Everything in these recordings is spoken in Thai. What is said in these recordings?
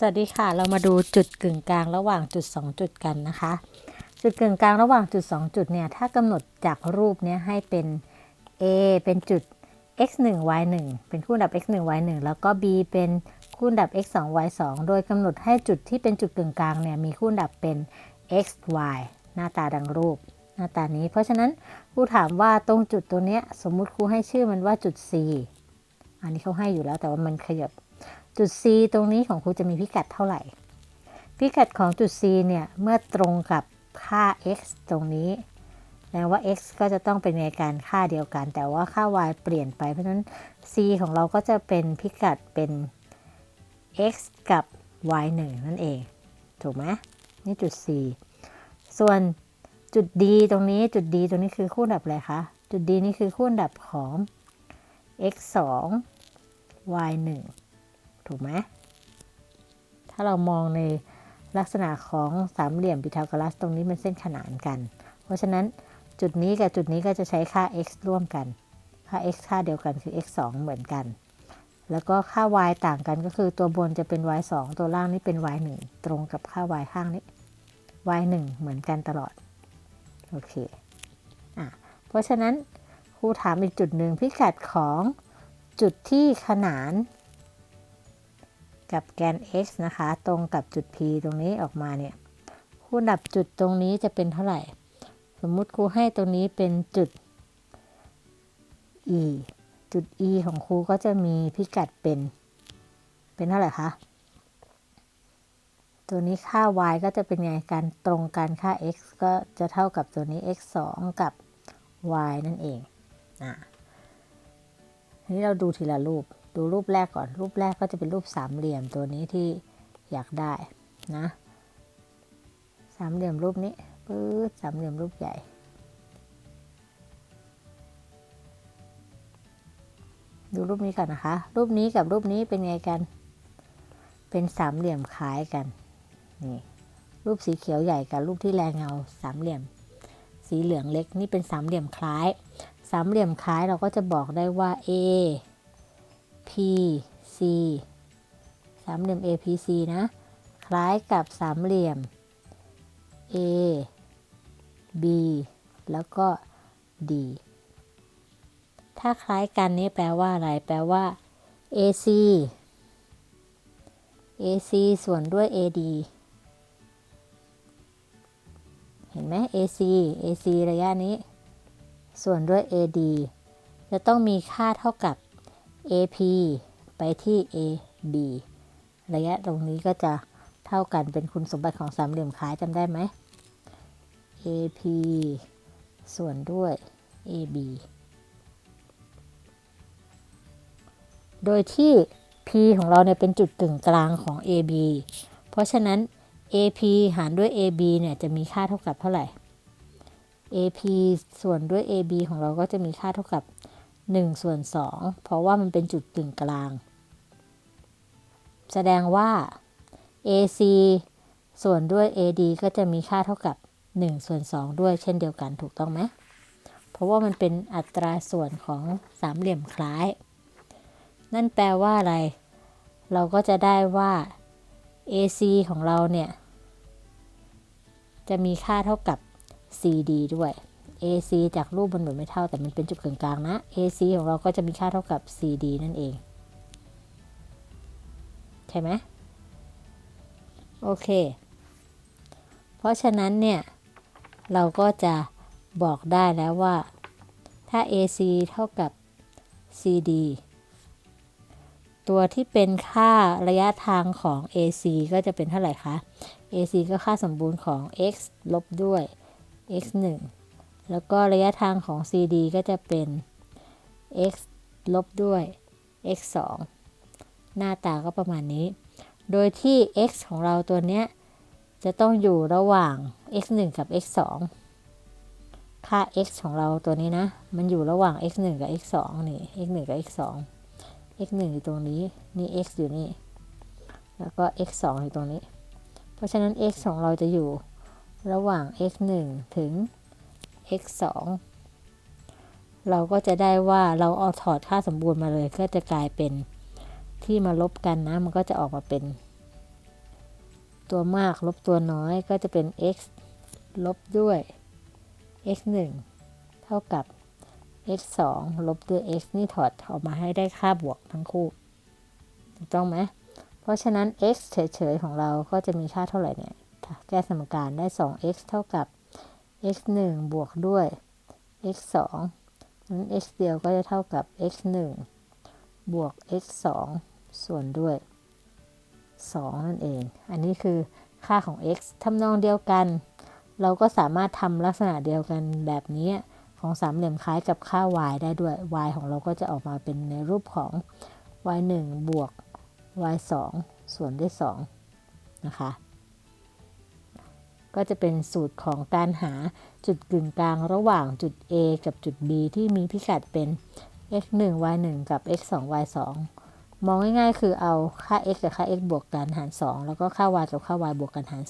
สวัสดีค่ะ เรามาดูจุดกึ่งกลางระหว่างจุด 2 จุดกันนะคะ จุดกึ่งกลางระหว่างจุด 2 จุดเนี่ยถ้ากำหนดจากรูปเนี้ยให้เป็น A เป็นจุด x 1 y 1เป็นคู่ดับ x 1 y 1แล้วก็ B เป็นคู่ดับ x 2 y 2โดยกำหนดให้จุดที่เป็นจุดกึ่งกลางเนี่ยมีคู่ดับเป็น x y หน้าตาดังรูป หน้าตานี้ เพราะฉะนั้นครูถามว่าตรงจุดตัวเนี้ยสมมุติครูให้ชื่อมันว่าจุด C อันนี้เขาให้อยู่แล้วแต่ว่ามันขยับ จุด C ตรงนี้ของครูจะมีพิกัดเท่าไหร่ พิกัดของจุด C เนี่ย เมื่อตรงกับค่า x ตรงนี้แปลว่า x ก็จะต้องเป็นในการค่าเดียวกัน แต่ว่าค่า y เปลี่ยนไป เพราะฉะนั้น c ของเราก็จะเป็นพิกัดเป็น x กับ y 1นั่นเอง ถูกไหมนี่จุด c ส่วนจุด d ตรงนี้จุด d ตรงนี้คือคู่ดับอะไรคะ จุด d นี่คือคู่ดับของ x 2 y 1 ถูกไหมถ้าเรามองในลักษณะของสามเหลี่ยมพีทาโกรัสตรงนี้มันเส้นขนานกัน เพราะฉะนั้นจุดนี้กับจุดนี้ก็จะใช้ค่า x ร่วมกัน ค่า x ค่าเดียวกันคือ x 2 เหมือนกัน แล้วก็ค่า y ต่างกันก็คือตัวบนจะเป็น y 2 ตัวล่างนี่เป็น y 1 ตรงกับค่า y ข้างนี้ y 1 เหมือนกันตลอด โอเค อะ เพราะฉะนั้นครูถามอีกจุดหนึ่งพิกัดของจุดที่ขนาน กับแกน x นะคะ ตรงกับจุด p ตรงนี้ออกมาเนี่ยคู่ดับจุดตรงนี้จะเป็นเท่าไหร่ สมมุติครูให้ตรงนี้เป็นจุด e จุด e ของครูก็จะมีพิกัดเป็น เป็นเท่าไหร่คะตัวนี้ค่า y ก็จะเป็นไงการตรงกันค่า x ก็จะเท่ากับตัวนี้ x 2 กับ y นั่นเองอะทีนี้เราดูทีละรูป ดูรูปแรกก่อน รูปแรกก็จะเป็นรูปสามเหลี่ยมตัวนี้ที่อยากได้นะ สามเหลี่ยมรูปนี้ปื๊ดสามเหลี่ยมรูปใหญ่ ดูรูปนี้ก่อนนะคะ รูปนี้กับรูปนี้เป็นไงกัน เป็นสามเหลี่ยมคล้ายกัน นี่ รูปสีเขียวใหญ่กับรูปที่แรงเงาสามเหลี่ยม สีเหลืองเล็กนี่เป็นสามเหลี่ยมคล้าย สามเหลี่ยมคล้ายเราก็จะบอกได้ว่า A P C สามเหลี่ยม A P C นะ คล้ายกับสามเหลี่ยม A B แล้วก็ D ถ้าคล้ายกันนี่แปลว่าอะไร แปลว่า AC AC ส่วนด้วย AD เห็นไหม AC AC ระยะนี้ ส่วนด้วย AD จะต้องมีค่าเท่ากับ AP ไปที่ AB ระยะตรงนี้ก็จะเท่ากันเป็นคุณสมบัติของสามเหลี่ยมคล้ายจำได้ไหม AP ส่วนด้วย AB โดยที่ P ของเราเนี่ยเป็นจุดกึ่งกลางของ AB เพราะฉะนั้น AP หารด้วย AB เนี่ยจะมีค่าเท่ากับเท่าไหร่ AP ส่วนด้วย AB ของเราก็จะมีค่าเท่ากับ 1ส่วน2เพราะว่ามันเป็นจุดกึ่งกลาง แสดงว่า AC ส่วนด้วย AD ก็จะมีค่าเท่ากับ1ส่วน2ด้วยเช่นเดียวกันถูกต้องไหม เพราะว่ามันเป็นอัตราส่วนของสามเหลี่ยมคล้าย นั่นแปลว่าอะไร เราก็จะได้ว่า AC ของเราเนี่ย จะมีค่าเท่ากับ CD ด้วย AC จากรูปมันเหมือนไม่เท่า แต่มันเป็นจุดกึ่งกลางนะ AC ของเราก็จะมีค่าเท่ากับ CD นั่นเอง ใช่ไหมโอเค เพราะฉะนั้นเนี่ย เราก็จะบอกได้แล้วว่า ถ้า AC เท่ากับ CD ตัวที่เป็นค่าระยะทางของ AC ก็จะเป็นเท่าไหร่คะ AC ก็ค่าสมบูรณ์ของ x ลบด้วย x 1 แล้วก็ระยะทางของ CD ก็จะเป็น x ลบด้วย x 2หน้าตาก็ประมาณนี้ โดยที่ x ของเราตัวเนี้ย จะต้องอยู่ระหว่าง x 1กับ x 2ค่า x ของเราตัวนี้นะ มันอยู่ระหว่าง x 1กับ x 2นี่ x 1กับ x 2 x 1อยู่ตรงนี้ นี่ x อยู่นี่ แล้วก็ x 2อยู่ตรงนี้ เพราะฉะนั้น x ของเราจะอยู่ระหว่าง x 1ถึง x x 2เราก็จะได้ว่าเราเอาถอดค่าสมบูรณ์มาเลย ก็จะกลายเป็นที่มาลบกันนะ มันก็จะออกมาเป็น ตัวมากลบตัวน้อยก็จะเป็น x ลบด้วย x 1เท่ากับ x 2ลบด้วย x นี่ถอดออกมาให้ได้ค่าบวกทั้งคู่ ถูกต้องไหม เพราะฉะนั้น x เฉยๆ ของเราก็จะมีค่าเท่าไหร่เนี่ย แก้สมการได้ 2x เท่ากับ x 1บวกด้วย x 2นั้น x เดียวก็จะเท่ากับ x 1บวก x 2ส่วนด้วย 2 นั่นเอง อันนี้คือค่าของ x ทำนองเดียวกัน เราก็สามารถทำลักษณะเดียวกันแบบนี้ของสามเหลี่ยมคล้ายกับค่า y ได้ด้วย y ของเราก็จะออกมาเป็นในรูปของ y 1บวก y 2ส่วนด้วย2นะคะ ก็จะเป็นสูตรของการหาจุดกึ่งกลางระหว่างจุด A กับจุด B ที่มีพิกัดเป็น x 1 y 1กับ x 2 y 2มองง่ายๆ คือเอาค่า x กับค่า x บวกกันหาร 2 แล้วก็ค่า y กับค่า y บวกกันหาร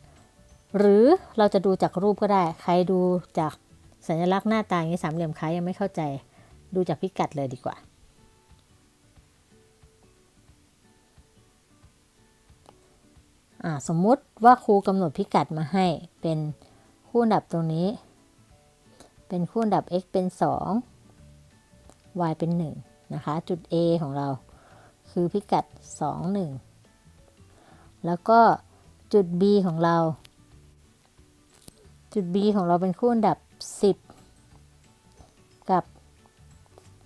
2 หรือเราจะดูจากรูปก็ได้ ใครดูจากสัญลักษณ์หน้าตาอย่างนี้สามเหลี่ยมคล้ายยังไม่เข้าใจ ดูจากพิกัดเลยดีกว่า สมมุติว่าครูกำหนดพิกัดมาให้เป็นคู่อันดับตรงนี้ เป็นคู่อันดับ x เป็น 2 y เป็น 1 นะคะ จุด A ของเราคือพิกัด 2 1 แล้วก็จุด B ของเรา จุด B ของเราเป็นคู่อันดับ 10 กับ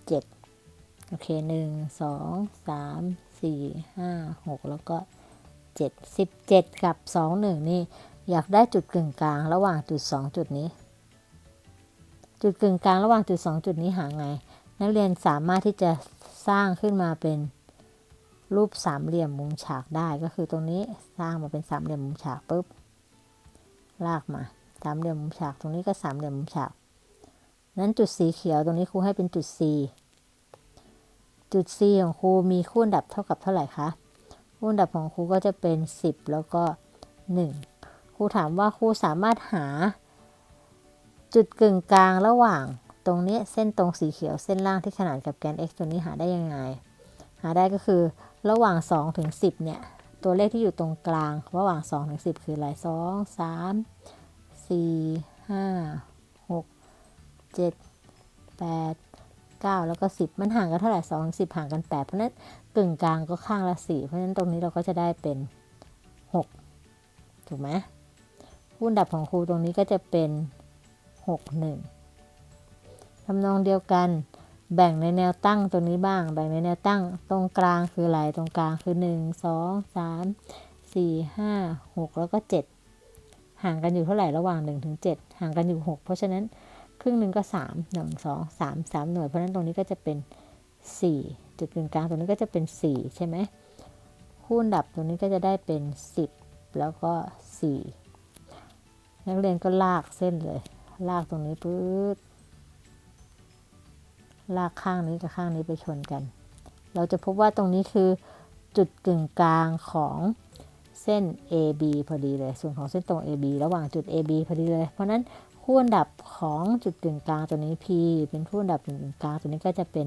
7 โอเค 1 2 3 4 5 6 แล้วก็7 17 กับ 2 1 นี่ อยากได้จุดกึ่งกลางระหว่างจุด 2 จุดนี้ จุดกึ่งกลางระหว่างจุด 2 จุดนี้หาไง นักเรียนสามารถที่จะสร้างขึ้นมาเป็นรูปสามเหลี่ยมมุมฉากได้ก็คือตรงนี้สร้างมาเป็นสามเหลี่ยมมุมฉากปุ๊บลากมาสามเหลี่ยมมุมฉากตรงนี้ก็สามเหลี่ยมมุมฉากนั้นจุดสีเขียวตรงนี้ครูให้เป็นจุด C จุด C ของครูมีคู่อันดับเท่ากับเท่าไหร่คะ คู่อันดับของครูก็จะเป็น 10 แล้วก็ 1 ครูถามว่าครูสามารถหา จุดกึ่งกลางระหว่างตรงนี้เส้นตรงสีเขียวเส้นล่างที่ขนานกับแกน x ตัวนี้หาได้ยังไง หาได้ก็คือระหว่าง 2 ถึง 10 เนี่ย ตัวเลขที่อยู่ตรงกลาง ระหว่าง 2 ถึง 10 คืออะไร 2 3 4 5 6 7 8 9 แล้วก็ 10 มันห่างกันเท่าไหร่2ถึง10 ห่างกัน 8 เพราะนั้น กึ่งกลางก็ข้างละ4เพราะฉะนั้นตรงนี้เราก็จะได้เป็น 6 ถูกไหมคู่นดับของครูตรงนี้ก็จะเป็น 6 1ทำนองเดียวกัน แบ่งในแนวตั้งตัวนี้บ้าง แบ่งในแนวตั้งตรงกลางคืออะไรตรงกลางคือ 1 2 3 4 5 6 แล้วก็ 7 ห่างกันอยู่เท่าไหร่ระหว่าง 1 ถึง 7 ห่างกันอยู่ 6 เพราะฉะนั้นครึ่งหนึ่งก็ 3 1 2 3 3 หน่วย เพราะฉะนั้นตรงนี้ก็จะเป็น 4 จุดกึ่งกลางตรงนี้ก็จะเป็น 4 ใช่ไหมคู่อันดับตรงนี้ก็จะได้เป็น 10 แล้วก็ 4 นักเรียนก็ลากเส้นเลย ลากตรงนี้ปื๊ดลากข้างนี้กับข้างนี้ไปชนกัน เราจะพบว่าตรงนี้คือจุดกึ่งกลางของเส้น AB พอดีเลย ส่วนของเส้นตรง AB ระหว่างจุด AB พอดีเลย เพราะนั้นคู่อันดับของจุดกึ่งกลางตัวนี้ P เป็นคู่อันดับกึ่งกลางตัวนี้ก็จะเป็น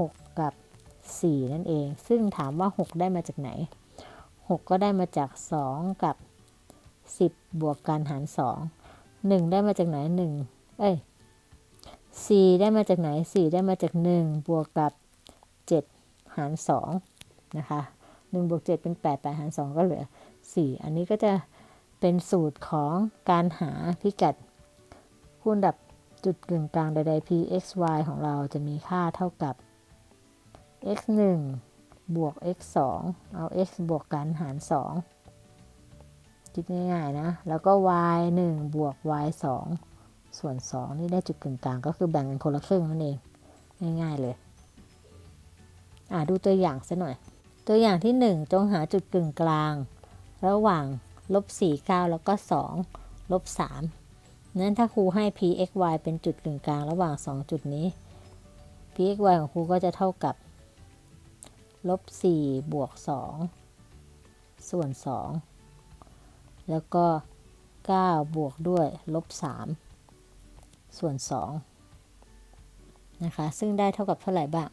6 กับ 4 นั่นเอง ซึ่งถามว่า 6 ได้มาจากไหน 6 ก็ได้มาจาก 2 กับ 10 บวกกันหาร 2 1 ได้มาจากไหน 1 เอ้ย 4 ได้มาจากไหน 4 ได้มาจาก 1 บวกกับ 7 หาร 2 นะคะ1บวก7เป็น 8 8 หาร 2 ก็เหลือ 4 อันนี้ก็จะเป็นสูตรของการหาพิกัดคู่อันดับจุดกึ่งกลางใดๆ p x y ของเราจะมีค่าเท่ากับ x 1บวก x 2เอา x บวกกันหาร 2 คิดง่ายๆนะ แล้วก็ y 1บวก y 2ส่วน 2 นี่ได้จุดกึ่งกลางก็คือแบ่งกันคนละครึ่งนั่นเอง ง่ายๆเลย อ่าดูตัวอย่างซะหน่อย ตัวอย่างที่ 1 จงหาจุดกึ่งกลาง ระหว่างลบ4 9 แล้วก็ 2 ลบ 3 นั้นถ้าครูให้ p x y เป็นจุดกึ่งกลางระหว่าง 2 จุดนี้ p x y ของครูก็จะเท่ากับ ลบ4บวก2ส่วน 2 แล้วก็ 9 บวกด้วยลบ3ส่วน2นะคะ ซึ่งได้เท่ากับเท่าไหร่บ้าง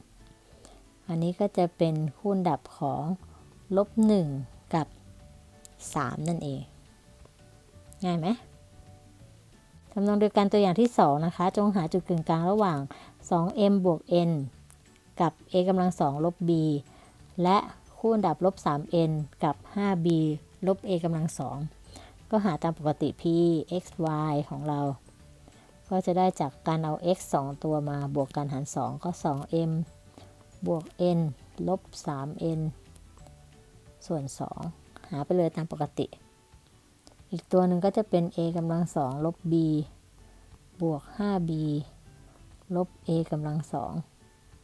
อันนี้ก็จะเป็นคู่อันดับของลบ1กับ 3 นั่นเอง ง่ายไหมทำนองเดียวกันตัวอย่างที่ 2 นะคะ จงหาจุดกึ่งกลางระหว่าง 2m บวก n กับ a กำลัง2ลบ b และคูณดับลบ 3n กับ 5b ลบ a กำลัง2ก็หาตามปกติ p x y ของเรา ก็จะได้จากการเอา x 2 ตัวมาบวกกันหาร 2 ก็ 2m บวก n ลบ 3n ส่วน 2 หาไปเลยตามปกติ อีกตัวหนึ่งก็จะเป็น a กำลัง2ลบ b บวก 5b ลบ a กำลัง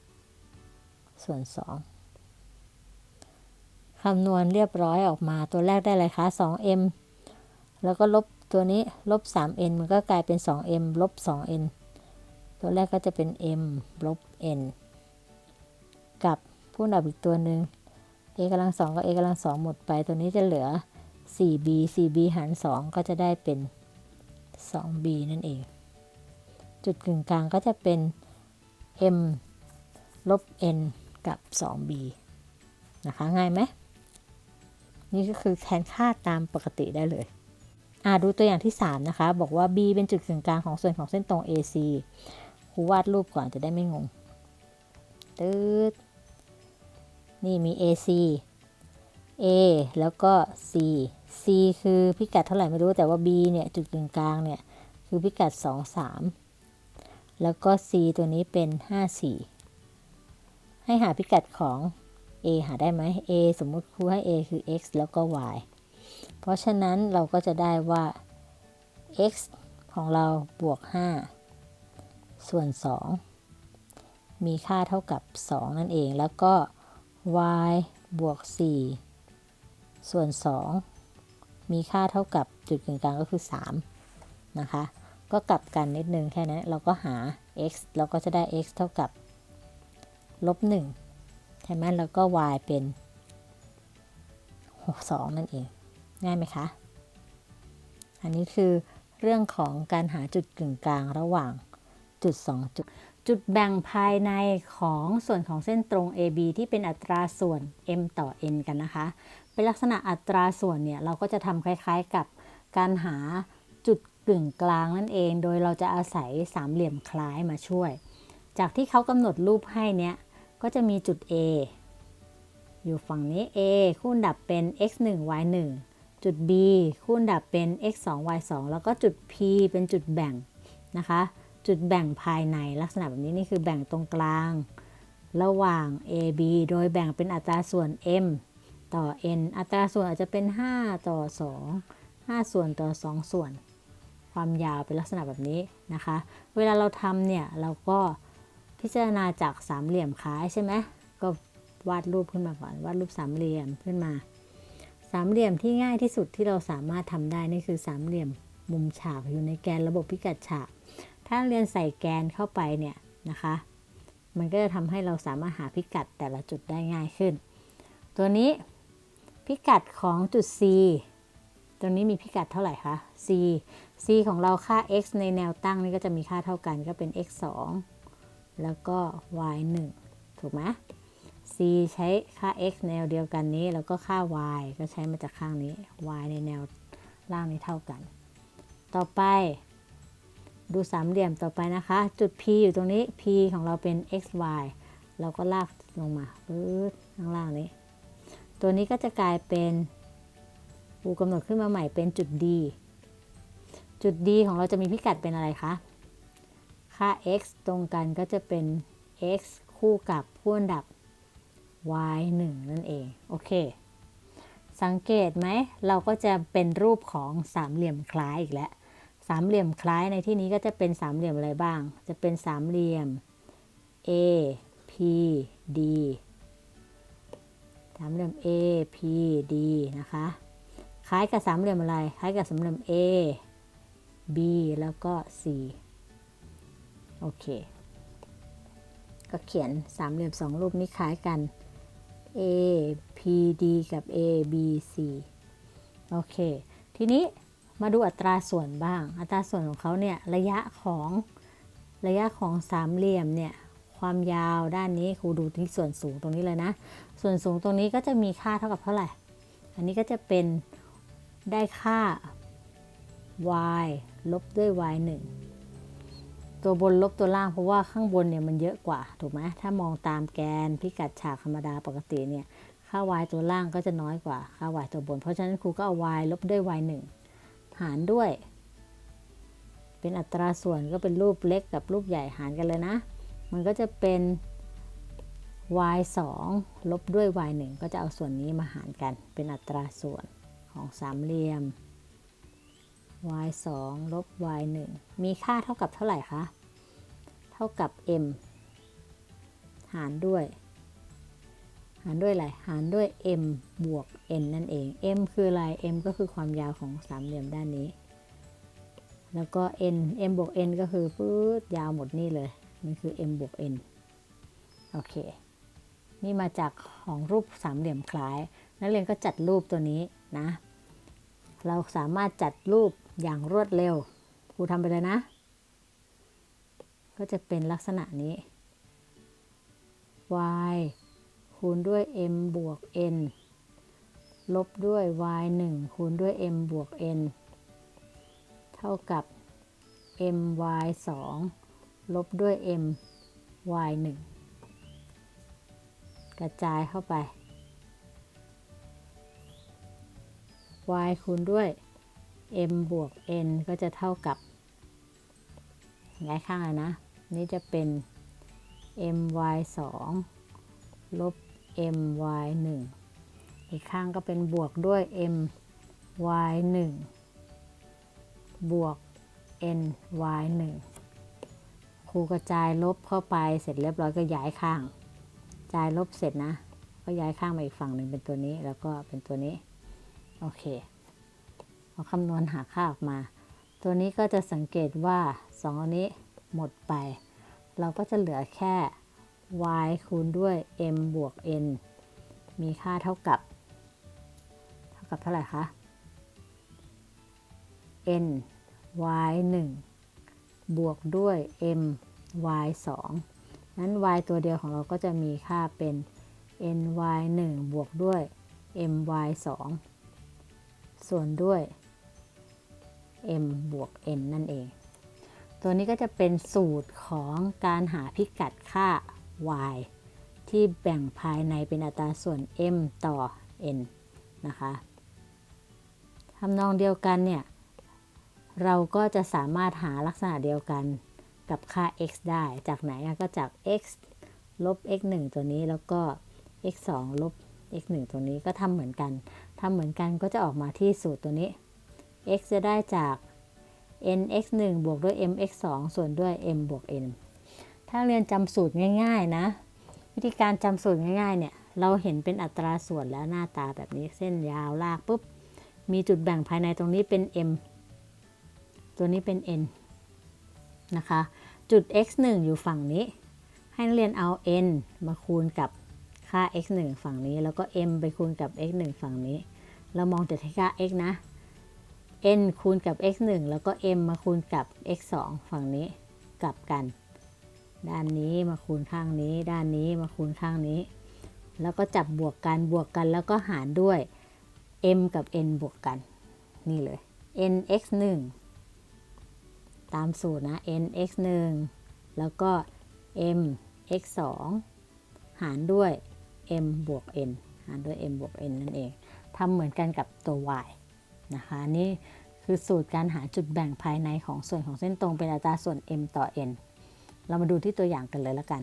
2ส่วน 2 คำนวณเรียบร้อยออกมาตัวแรกได้เลยคะ 2m แล้วก็ลบตัวนี้ลบ 3n มันก็กลายเป็น 2m ลบ 2n ตัวแรกก็จะเป็น m ลบ n กับผู้ดับอีกตัวหนึ่ง a กำลัง2กับ a กำลัง2หมดไป ตัวนี้จะเหลือ 4b 4b หาร 2 ก็จะได้เป็น 2b นั่นเอง จุดกึ่งกลางก็จะเป็น m ลบ n กับ 2b นะคะ ง่ายไหม นี่ก็คือแทนค่าตามปกติได้เลยอ่าดูตัวอย่างที่ 3 นะคะ บอกว่า b เป็นจุดกึ่งกลางของส่วนของเส้นตรง AC ครูวาดรูปก่อนจะได้ไม่งงตืดนี่มี AC A แล้วก็ C C คือพิกัดเท่าไหร่ไม่รู้แต่ว่า B เนี่ย จุดกึ่งกลางเนี่ย คือพิกัด 2 3 แล้วก็ C ตัวนี้เป็น 5 4 ให้หาพิกัดของ A หาได้ไหม A สมมุติครูให้ A คือ x แล้วก็ y เพราะฉะนั้นเราก็จะได้ว่า x ของเราบวก 5 ส่วน 2 มีค่าเท่ากับ 2 นั่นเอง แล้วก็ y บวก 4 ส่วน 2 มีค่าเท่ากับจุดกึ่งกลางก็คือ 3 นะคะ ก็กลับกันนิดนึงแค่นั้นเราก็หา x เราก็จะได้ x เท่ากับลบ1 ใช่ไหมแล้วก็ y เป็น2นั่นเอง ง่ายไหมคะ อันนี้คือเรื่องของการหาจุดกึ่งกลางระหว่างจุด 2 จุด จุดแบ่งภายในของส่วนของเส้นตรง AB ที่เป็นอัตราส่วน m ต่อ n กันนะคะ เป็นลักษณะอัตราส่วนเนี่ย เราก็จะทำคล้ายๆกับการหาจุดกึ่งกลางนั่นเอง โดยเราจะอาศัยสามเหลี่ยมคล้ายมาช่วย จากที่เขากำหนดรูปให้เนี่ย ก็จะมีจุด A อยู่ฝั่งนี้ A คูณดับเป็น x 1 y 1จุด B คูณดับเป็น x 2 y 2แล้วก็จุด P เป็นจุดแบ่งนะคะ จุดแบ่งภายในลักษณะแบบนี้นี่คือแบ่งตรงกลาง ระหว่าง AB โดยแบ่งเป็นอัตราส่วน m ต่อ n อัตราส่วนอาจจะเป็น 5 ต่อ 2 5 ส่วนต่อ 2 ส่วน ความยาวเป็นลักษณะแบบนี้นะคะ เวลาเราทำเนี่ย เราก็ พิจารณาจากสามเหลี่ยมคล้ายใช่ไหมก็วาดรูปขึ้นมาก่อนวาดรูปสามเหลี่ยมขึ้นมา สามเหลี่ยมที่ง่ายที่สุดที่เราสามารถทำได้นี่คือสามเหลี่ยมมุมฉากอยู่ในแกนระบบพิกัดฉาก ถ้าเรียนใส่แกนเข้าไปเนี่ยนะคะ มันก็จะทำให้เราสามารถหาพิกัดแต่ละจุดได้ง่ายขึ้น ตัวนี้พิกัดของจุด C ตรงนี้มีพิกัดเท่าไหร่คะ c c ของเราค่า x ในแนวตั้งนี่ก็จะมีค่าเท่ากันก็เป็น x 2 แล้วก็ y 1ถูกไหม c ใช้ค่า x แนวเดียวกันนี้ แล้วก็ค่า y ก็ใช้มาจากข้างนี้ y ในแนวล่างนี้เท่ากัน ต่อไป ดูสามเหลี่ยมต่อไปนะคะ จุด p อยู่ตรงนี้ p ของเราเป็น x y เราก็ลากลงมาปื๊ดข้างล่างนี้ ตัวนี้ก็จะกลายเป็นปูกำหนดขึ้นมาใหม่เป็นจุด D จุด D ของเราจะมีพิกัดเป็นอะไรคะ ค่า x ตรงกันก็จะเป็น x คู่กับพ่วนดับ y 1 นั่นเอง โอเค สังเกตไหม เราก็จะเป็นรูปของสามเหลี่ยมคล้ายอีกแล้ว สามเหลี่ยมคล้ายในที่นี้ก็จะเป็นสามเหลี่ยมอะไรบ้าง จะเป็นสามเหลี่ยม A P D สามเหลี่ยม A P D นะคะ คล้ายกับสามเหลี่ยมอะไร คล้ายกับสามเหลี่ยม A B แล้วก็ C โอเค ก็เขียนสามเหลี่ยมสองรูปนี้คล้ายกัน A P D กับ A B C โอเค ทีนี้มาดูอัตราส่วนบ้าง อัตราส่วนของเขาเนี่ยระยะของระยะของสามเหลี่ยมเนี่ยความยาวด้านนี้ครูดูที่ส่วนสูงตรงนี้เลยนะ ส่วนสูงตรงนี้ก็จะมีค่าเท่ากับเท่าไหร่ อันนี้ก็จะเป็นได้ค่า y ลบด้วย y 1 ตัวบนลบตัวล่างเพราะว่าข้างบนเนี่ยมันเยอะกว่าถูกไหมถ้ามองตามแกนพิกัดฉากธรรมดาปกติเนี่ยค่า y ตัวล่างก็จะน้อยกว่าค่า y ตัวบน เพราะฉะนั้นครูก็เอา y ลบด้วย y 1หารด้วย เป็นอัตราส่วนก็เป็นรูปเล็กกับรูปใหญ่หารกันเลยนะ มันก็จะเป็น y 2ลบด้วย y 1ก็จะเอาส่วนนี้มาหารกัน เป็นอัตราส่วนของสามเหลี่ยม y 2ลบ y 1มีค่าเท่ากับเท่าไหร่คะ เท่ากับ m หารด้วย หารด้วยอะไร หารด้วย m บวก n นั่นเอง m คืออะไร m ก็คือความยาวของสามเหลี่ยมด้านนี้ แล้วก็ n m บวก n ก็คือปื๊ดยาวหมดนี่เลย มันคือ m บวก n โอเค นี่มาจากของรูปสามเหลี่ยมคล้าย นักเรียนก็จัดรูปตัวนี้นะ เราสามารถจัดรูป อย่างรวดเร็วครูทำไปเลยนะ ก็จะเป็นลักษณะนี้ y คูณด้วย m บวก n ลบด้วย y 1 คูณด้วย m บวก n เท่ากับ my 2ลบด้วย m y 1กระจายเข้าไป y คูณด้วย m บวก n ก็จะเท่ากับย้ายข้างเลยนะ นี่จะเป็น my 2ลบ my 1อีกข้างก็เป็นบวกด้วย my 1บวก ny 1ครูกระจายลบเข้าไปเสร็จเรียบร้อยก็ย้ายข้าง จายลบเสร็จนะ ก็ย้ายข้างมาอีกฝั่งหนึ่งเป็นตัวนี้แล้วก็เป็นตัวนี้ โอเค พอคำนวณหาค่าออกมา ตัวนี้ก็จะสังเกตว่า2อันนี้หมดไป เราก็จะเหลือแค่ y คูณด้วย m บวก n มีค่าเท่ากับ เท่ากับเท่าไหร่คะ n y 1บวกด้วย m y 2นั้น y ตัวเดียวของเราก็จะมีค่าเป็น n y 1บวกด้วย m y 2ส่วนด้วย m บวก n นั่นเอง ตัวนี้ก็จะเป็นสูตรของการหาพิกัดค่า y ที่แบ่งภายในเป็นอัตราส่วน m ต่อ n นะคะทำนองเดียวกันเนี่ย เราก็จะสามารถหาลักษณะเดียวกันกับค่า x ได้จากไหนก็จาก x ลบ x 1ตัวนี้แล้วก็ x 2ลบ x 1ตัวนี้ก็ทำเหมือนกันทำเหมือนกันก็จะออกมาที่สูตรตัวนี้ x จะได้จาก n x 1บวกด้วย m x 2ส่วนด้วย m บวก n ถ้าเรียนจำสูตรง่าย ๆ นะ วิธีการจำสูตรง่ายๆ เนี่ย เราเห็นเป็นอัตราส่วนแล้วหน้าตาแบบนี้เส้นยาวลากปุ๊บ มีจุดแบ่งภายในตรงนี้เป็น m ตัวนี้เป็น n นะคะ จุด x 1อยู่ฝั่งนี้ ให้นักเรียนเอา n มาคูณกับค่า x 1ฝั่งนี้ แล้วก็ m ไปคูณกับ x 1ฝั่งนี้ เรามองแต่ที่ค่า x นะ n คูณกับ x 1แล้วก็ m มาคูณกับ x 2ฝั่งนี้กลับกัน ด้านนี้มาคูณข้างนี้ ด้านนี้มาคูณข้างนี้ แล้วก็จับบวกกันบวกกันแล้วก็หารด้วย m กับ n บวกกัน นี่เลย n x 1ตามสูตรนะ n x 1แล้วก็ m x 2หารด้วย m บวก n หารด้วย m บวก n นั่นเองทำเหมือนกันกับตัว y นะคะนี่คือสูตรการหาจุดแบ่งภายในของส่วนของเส้นตรงเป็นอัตราส่วน m ต่อ n เรามาดูที่ตัวอย่างกันเลยแล้วกัน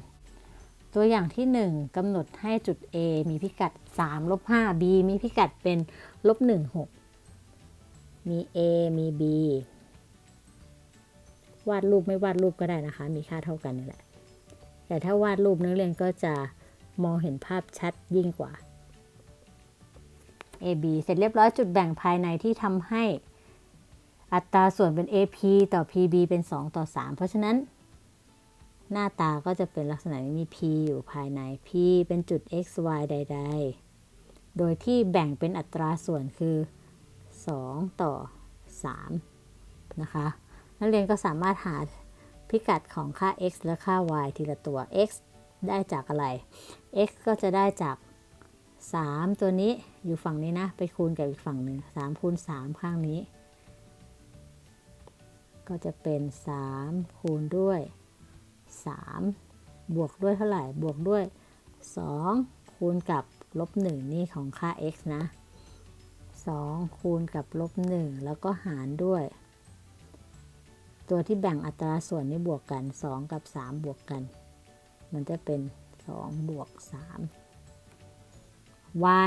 ตัวอย่างที่ 1กำหนดให้จุด A มีพิกัด3ลบ5 B มีพิกัดเป็นลบ1 6 มี A มี B วาดรูปไม่วาดรูปก็ได้นะคะ มีค่าเท่ากันนี่แหละ แต่ถ้าวาดรูปนักเรียนก็จะมองเห็นภาพชัดยิ่งกว่า AB เสร็จเรียบร้อยจุดแบ่งภายในที่ทำให้อัตราส่วนเป็น AP ต่อ PB เป็น 2 ต่อ 3 เพราะฉะนั้น หน้าตาก็จะเป็นลักษณะมี P อยู่ภายใน P เป็นจุด XY ใด ๆ โดยที่แบ่งเป็นอัตราส่วนคือ 2 ต่อ 3 นะคะ นักเรียนก็สามารถหาพิกัดของค่า x และค่า y ทีละตัว x ได้จากอะไร x ก็จะได้จาก 3 ตัวนี้ อยู่ฝั่งนี้นะ ไปคูณกับอีกฝั่งหนึ่ง3คูณ3ข้างนี้ ก็จะเป็น3คูณด้วย3บวกด้วยเท่าไหร่ บวกด้วย2คูณกับลบ1นี่ของค่า x นะ2คูณกับลบ1แล้วก็หารด้วย ตัวที่แบ่งอัตราส่วนนี้บวกกัน2กับ3บวกกัน มันจะเป็น2บวก3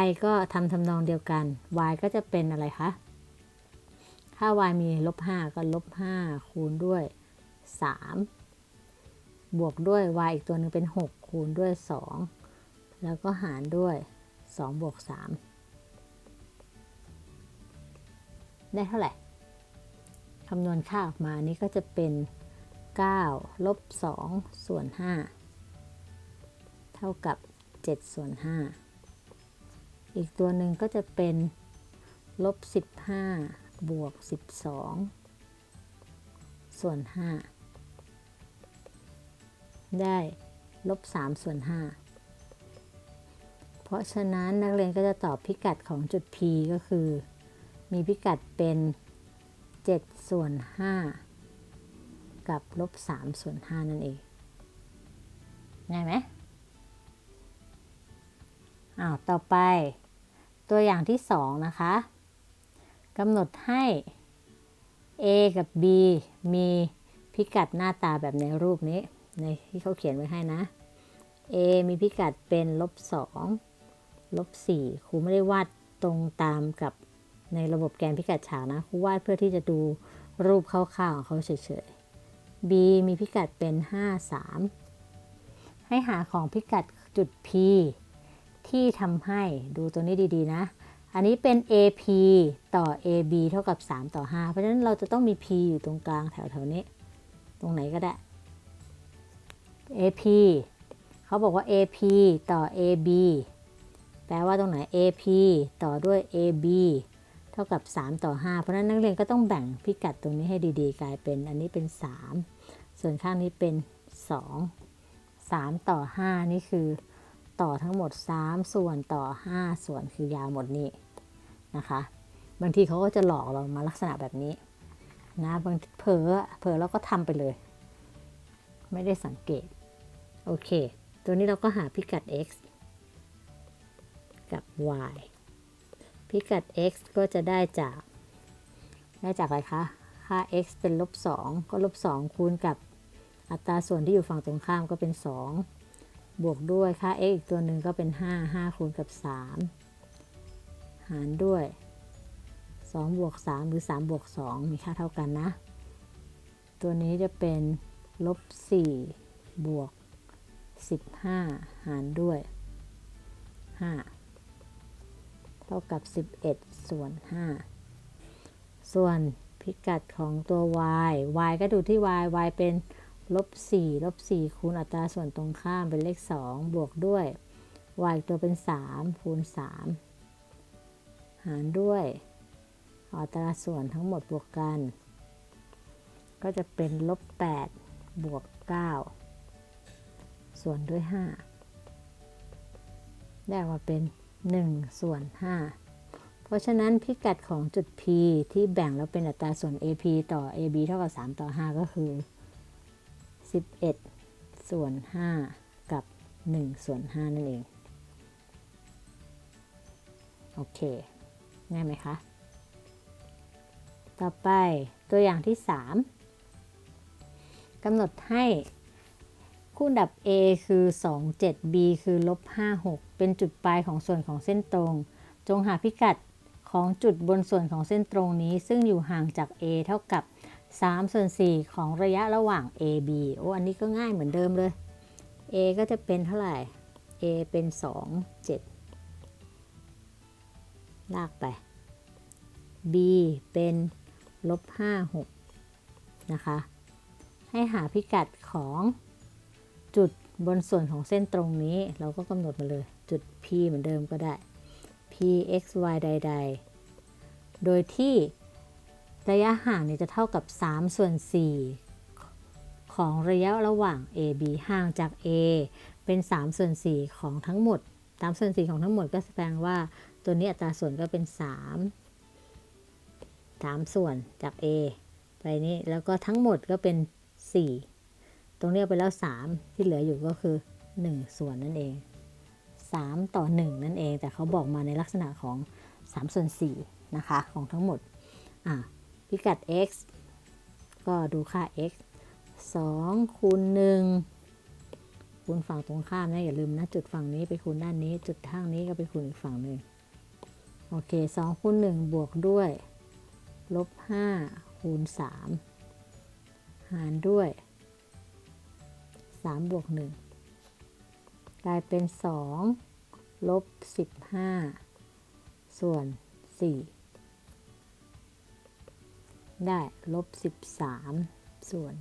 y ก็ทำทำนองเดียวกัน y ก็จะเป็นอะไรคะ ถ้า y มีลบ5ก็ลบ5คูณด้วย 3 บวกด้วย y อีกตัวหนึ่งเป็น 6 คูณด้วย 2 แล้วก็หารด้วย 2 บวก 3 ได้เท่าไหร่คำนวณค่าออกมานี้ก็จะเป็น 9 ลบ 2 ส่วน 5 เท่ากับ 7 ส่วน 5 อีกตัวหนึ่งก็จะเป็นลบ 15 บวก 12 ส่วน 5 ได้ลบ 3 ส่วน 5 เพราะฉะนั้นนักเรียนก็จะตอบพิกัดของจุด P ก็คือ มีพิกัดเป็น 7 ส่วน 5 กับลบ 3 ส่วน 5 นั่นเองง่ายไหมอ้าว ต่อไป ตัวอย่างที่ 2 นะคะกำหนดให้ A กับ B มีพิกัดหน้าตาแบบในรูปนี้ ในที่เขาเขียนไว้ให้นะ A มีพิกัดเป็นลบ2ลบ4ครูไม่ได้วาดตรงตามกับในระบบแกนพิกัดฉากนะครูวาดเพื่อที่จะดูรูปคร่าวๆของเขาเฉยๆ B มีพิกัดเป็น 5 3 ให้หาของพิกัดจุด P ที่ทำให้ดูตัวนี้ดีๆนะ อันนี้เป็น AP ต่อ AB เท่ากับ 3 ต่อ 5 เพราะฉะนั้นเราจะต้องมี P อยู่ตรงกลางแถวๆนี้ ตรงไหนก็ได้ AP เขาบอกว่า AP ต่อ AB แปลว่าตรงไหน AP ต่อด้วย AB เท่ากับ 3 ต่อ 5 เพราะฉะนั้นนักเรียนก็ต้องแบ่งพิกัดตรงนี้ให้ดีๆ กลายเป็นอันนี้เป็น 3 ส่วนข้างนี้เป็น 2 3 ต่อ 5 นี่คือ ต่อทั้งหมด 3 ส่วนต่อ 5 ส่วนคือยาวหมดนี่นะคะ บางทีเขาก็จะหลอกเรามาลักษณะแบบนี้นะบางเผลอเผลอเราก็ทำไปเลย ไม่ได้สังเกต โอเค ตัวนี้เราก็หาพิกัด x กับ y พิกัด x ก็จะได้จากได้จากอะไรคะ ค่า x เป็นลบ 2 ก็ลบ 2 คูณกับอัตราส่วนที่อยู่ฝั่งตรงข้ามก็เป็น 2 บวกด้วยค่า x อีกตัวหนึ่งก็เป็น 5 5 คูณกับ 3 หารด้วย 2 บวก 3 หรือ 3 บวก 2 มีค่าเท่ากันนะ ตัวนี้จะเป็นลบ 4 บวก 15 หารด้วย 5 เท่ากับ 11 ส่วน 5 ส่วนพิกัดของตัว y y ก็ดูที่ y y เป็น ลบ4ลบ4คูณอัตราส่วนตรงข้ามเป็นเลข 2 บวกด้วย y ตัวเป็น 3 คูณ 3 หารด้วย อัตราส่วนทั้งหมดบวกกัน ก็จะเป็นลบ 8 บวก 9 ส่วนด้วย 5 ได้มาเป็น 1 ส่วน 5 เพราะฉะนั้นพิกัดของจุด P ที่แบ่งแล้วเป็นอัตราส่วน AP ต่อ AB เท่ากับ 3 ต่อ 5 ก็คือ 11 ส่วน 5 กับ 1 ส่วน 5 นั่นเอง โอเค ง่ายไหมคะ ต่อไปตัวอย่างที่ 3กำหนดให้คู่ดับ A คือ 2 7 B คือลบ5 6 เป็นจุดปลายของส่วนของเส้นตรง จงหาพิกัดของจุดบนส่วนของเส้นตรงนี้ ซึ่งอยู่ห่างจาก A เท่ากับ 3 ส่วน 4 ของระยะระหว่าง AB โอ้อันนี้ก็ง่ายเหมือนเดิมเลย A ก็จะเป็นเท่าไหร่ A เป็น 2 7 ลากไป B เป็นลบ5 6 นะคะ ให้หาพิกัดของจุดบนส่วนของเส้นตรงนี้เราก็กำหนดมาเลยจุด P เหมือนเดิมก็ได้ P x y ใด ๆ โดยที่ ระยะห่างเนี่ยจะเท่ากับ 3 ส่วน 4 ของระยะระหว่าง AB ห่างจาก A เป็น 3 ส่วน 4 ของทั้งหมด3ส่วน4ของทั้งหมดก็แสดงว่าตัวนี้อัตราส่วนก็เป็น 3 3 ส่วนจาก A ไปนี้แล้วก็ทั้งหมดก็เป็น 4 ตรงนี้เอาไปแล้ว 3 ที่เหลืออยู่ก็คือ 1 ส่วนนั่นเอง 3 ต่อ 1 นั่นเอง แต่เขาบอกมาในลักษณะของ 3 ส่วน4นะคะของทั้งหมดอะ พิกัด x ก็ดูค่า x 2คูณ1คูณฝั่งตรงข้ามนะอย่าลืมนะ จุดฝั่งนี้ไปคูณด้านนี้ จุดข้างนี้ก็ไปคูณอีกฝั่งหนึ่งโอเค2คูณ1บวกด้วย ลบ 5 คูณ 3 หารด้วย 3 บวก 1 กลายเป็น 2 ลบ 15 ส่วน 4 ได้ลบ 13 ส่วน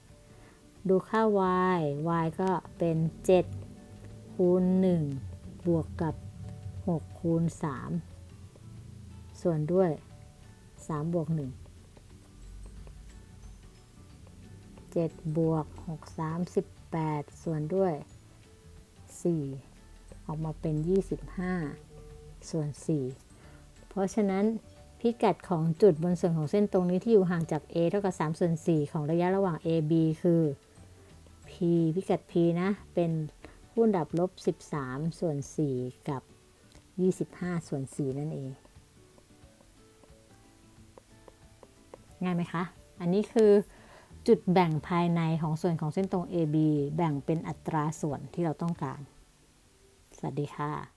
4 ดูค่า y y ก็เป็น 7 คูณ 1 บวกกับ 6 คูณ 3 ส่วนด้วย 3 บวก 1 7 บวก 6 3 18ส่วนด้วย 4 ออกมาเป็น 25 ส่วน 4 เพราะฉะนั้น พิกัดของจุดบนส่วนของเส้นตรงนี้ที่อยู่ห่างจาก A เท่ากับ3ส่วน4ของระยะระหว่าง AB คือ P พิกัด P นะ เป็นคูณดับลบ 13 ส่วน 4 กับ 25 ส่วน 4 นั่นเอง ง่ายไหมคะ อันนี้คือจุดแบ่งภายในของส่วนของเส้นตรง AB แบ่งเป็นอัตราส่วนที่เราต้องการ สวัสดีค่ะ